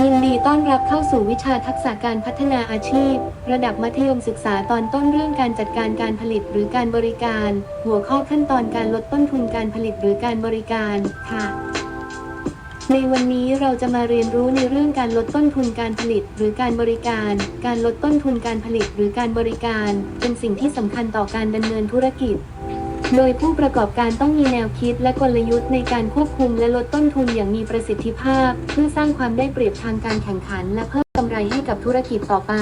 ยินดีต้อนรับเข้าสู่วิชาทักษะการพัฒนาอาชีพ ระดับมัธยมศึกษาตอนต้นเรื่องการจัดการการผลิตหรือการบริการ หัวข้อขั้นตอนการลดต้นทุนการผลิตหรือการบริการค่ะ ในวันนี้เราจะมาเรียนรู้ในเรื่องการลดต้นทุนการผลิตหรือการบริการ การลดต้นทุนการผลิตหรือการบริการ เป็นสิ่งที่สำคัญต่อการดำเนินธุรกิจ โดยผู้ประกอบการต้องมีแนวคิดและกลยุทธ์ในการควบคุมและลดต้นทุนอย่างมีประสิทธิภาพ เพื่อสร้างความได้เปรียบทางการแข่งขัน และเพิ่มกำไรให้กับธุรกิจต่อไป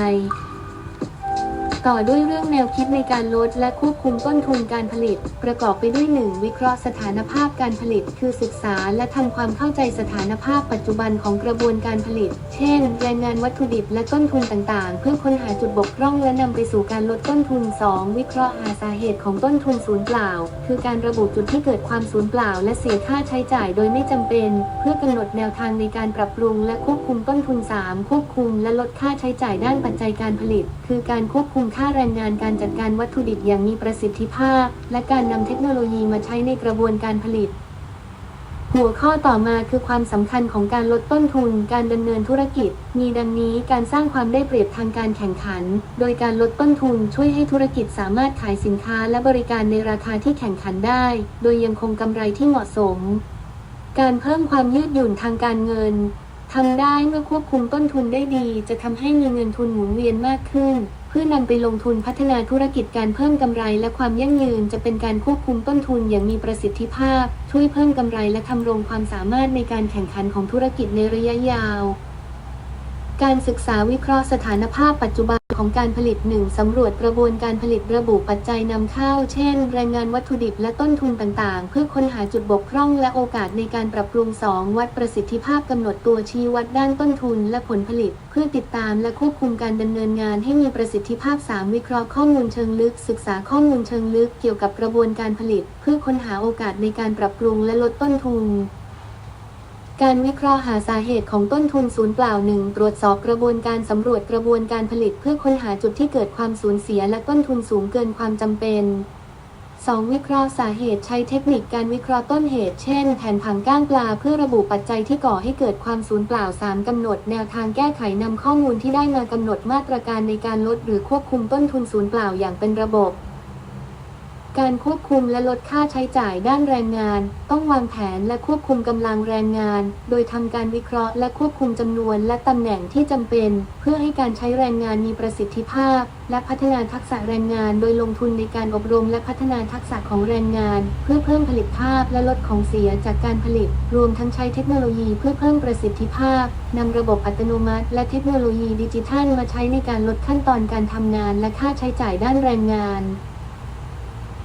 ต่อด้วยเรื่องแนวคิดในการลดและควบคุมต้นทุนการผลิต ประกอบไปด้วย 1. วิเคราะห์สถานภาพการผลิต คือศึกษาและทำความเข้าใจสถานภาพปัจจุบันของกระบวนการผลิต เช่นแรงงานวัตถุดิบและต้นทุนต่างๆ เพื่อค้นหาจุดบกพร่องและนำไปสู่การลดต้นทุน 2. วิเคราะห์หาสาเหตุของต้นทุนศูนย์เปล่า คือการระบุจุดที่เกิดความสูญเปล่า และเสียค่าใช้จ่ายโดยไม่จำเป็น เพื่อกำหนดแนวทางในการปรับปรุงและควบคุมต้นทุน 3. ควบคุมและลดค่าใช้จ่ายด้านปัจจัยการผลิต คือการควบคุมค่าแรงงานการจัดการวัตถุดิบอย่างมีประสิทธิภาพ และการนำเทคโนโลยีมาใช้ในกระบวนการผลิต หัวข้อต่อมาคือความสำคัญของการลดต้นทุน การดำเนินธุรกิจ มีดังนี้การสร้างความได้เปรียบทางการแข่งขัน โดยการลดต้นทุนช่วยให้ธุรกิจสามารถขายสินค้าและบริการในราคาที่แข่งขันได้ โดยยังคงกำไรที่เหมาะสม การเพิ่มความยืดหยุ่นทางการเงินทำได้เมื่อควบคุมต้นทุนได้ดี จะทำให้มีเงินทุนหมุนเวียนมากขึ้น เพื่อนำไปลงทุนพัฒนาธุรกิจการเพิ่มกำไรและความยั่งยืน จะเป็นการควบคุมต้นทุนอย่างมีประสิทธิภาพ ช่วยเพิ่มกำไรและทำรงความสามารถในการแข่งขันของธุรกิจในระยะยาว การศึกษาวิเคราะห์สถานภาพปัจจุบัน ของการผลิต 1. สำรวจกระบวนการผลิตระบุปัจจัยนำเข้า เช่น แรงงานวัตถุดิบและต้นทุนต่างๆ เพื่อค้นหาจุดบกพร่องและโอกาสในการปรับปรุง 2. วัดประสิทธิภาพกำหนดตัวชี้วัดด้านต้นทุนและผลผลิต เพื่อติดตามและควบคุมการดำเนินงานให้มีประสิทธิภาพ 3. วิเคราะห์ข้อมูลเชิงลึก ศึกษาข้อมูลเชิงลึกเกี่ยวกับกระบวนการผลิต เพื่อค้นหาโอกาสในการปรับปรุงและลดต้นทุน การวิเคราะห์หาสาเหตุของต้นทุนศูนย์เปล่าหนึ่งตรวจสอบกระบวนการสำรวจกระบวนการผลิตเพื่อค้นหาจุดที่เกิดความสูญเสียและต้นทุนสูงเกินความจำเป็น 2. วิเคราะห์สาเหตุใช้เทคนิคการวิเคราะห์ต้นเหตุ เช่น แผนผังก้างปลาเพื่อระบุปัจจัยที่ก่อให้เกิดความสูญเปล่า 3. กำหนดแนวทางแก้ไขนำข้อมูลที่ได้มากำหนดมาตรการในการลดหรือควบคุมต้นทุนศูนย์เปล่าอย่างเป็นระบบ การควบคุมและลดค่าใช้จ่ายด้านแรงงาน ต้องวางแผนและควบคุมกำลังแรงงาน โดยทำการวิเคราะห์และควบคุมจำนวนและตำแหน่งที่จำเป็น เพื่อให้การใช้แรงงานมีประสิทธิภาพ และพัฒนาทักษะแรงงาน โดยลงทุนในการอบรมและพัฒนาทักษะของแรงงาน เพื่อเพิ่มผลิตภาพและลดของเสียจากการผลิต รวมทั้งใช้เทคโนโลยีเพื่อเพิ่มประสิทธิภาพนำระบบอัตโนมัติ และเทคโนโลยีดิจิทัลมาใช้ในการลดขั้นตอนการทำงาน และค่าใช้จ่ายด้านแรงงาน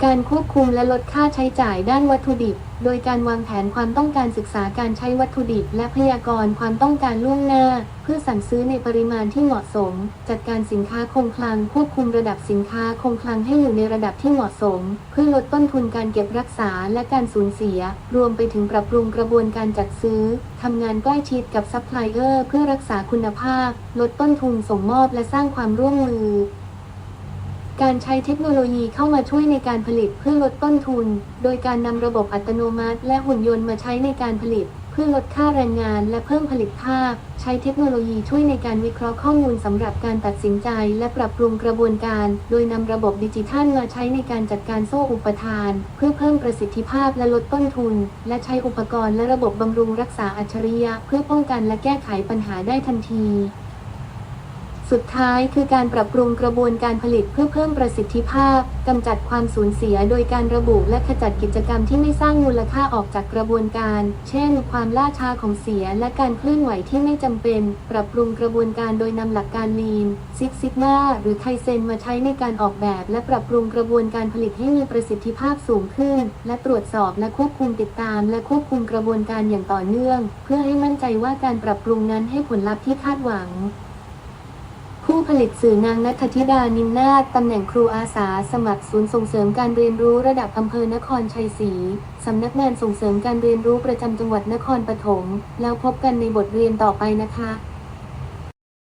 การควบคุมและลดค่าใช้จ่ายด้านวัตถุดิบ โดยการวางแผนความต้องการศึกษาการใช้วัตถุดิบ และพยากรณ์ความต้องการล่วงหน้า เพื่อสั่งซื้อในปริมาณที่เหมาะสม จัดการสินค้าคงคลัง ควบคุมระดับสินค้าคงคลังให้อยู่ในระดับที่เหมาะสม เพื่อลดต้นทุนการเก็บรักษาและการสูญเสีย รวมไปถึงปรับปรุงกระบวนการจัดซื้อทำงานใกล้ชิดกับซัพพลายเออร์เพื่อรักษาคุณภาพ ลดต้นทุนส่งมอบและสร้างความร่วมมือ การใช้เทคโนโลยีเข้ามาช่วยในการผลิตเพื่อลดต้นทุน โดยการนำระบบอัตโนมัติ และหุ่นยนต์มาใช้ในการผลิต เพื่อลดค่าแรงงาน และเพิ่มผลิตภาพ ใช้เทคโนโลยีช่วยในการวิเคราะห์ข้อมูลสำหรับการตัดสินใจ และปรับปรุงกระบวนการ โดยนำระบบดิจิทัลมาใช้ในการจัดการโซ่อุปทาน เพื่อเพิ่มประสิทธิภาพและลดต้นทุน และใช้อุปกรณ์และระบบบำรุงรักษาอัจฉริยะ เพื่อป้องกันและแก้ไขปัญหาได้ทันที สุดท้ายคือการปรับปรุงกระบวนการผลิตเพื่อเพิ่มประสิทธิภาพ กำจัดความสูญเสียโดยการระบุและขจัดกิจกรรมที่ไม่สร้างมูลค่าออกจากกระบวนการ เช่น ความล่าช้าของเสียและการเคลื่อนไหวที่ไม่จำเป็น ปรับปรุงกระบวนการโดยนำหลักการ Lean Six Sigma หรือไคเซนมาใช้ในการออกแบบ และปรับปรุงกระบวนการผลิตให้มีประสิทธิภาพสูงขึ้น และตรวจสอบและควบคุมติดตาม และควบคุมกระบวนการอย่างต่อเนื่อง เพื่อให้มั่นใจว่าการปรับปรุงนั้นให้ผลลัพธ์ที่คาดหวัง ผู้ผลิตสื่อนางนัทธิดานินนาตตำแหน่งครูอาสาสมัครศูนย์ส่งเสริมการเรียนรู้ระดับอำเภอนครชัยศรีสำนักงานส่งเสริมการเรียนรู้ประจำจังหวัดนครปฐมแล้วพบกันในบทเรียนต่อไปนะคะ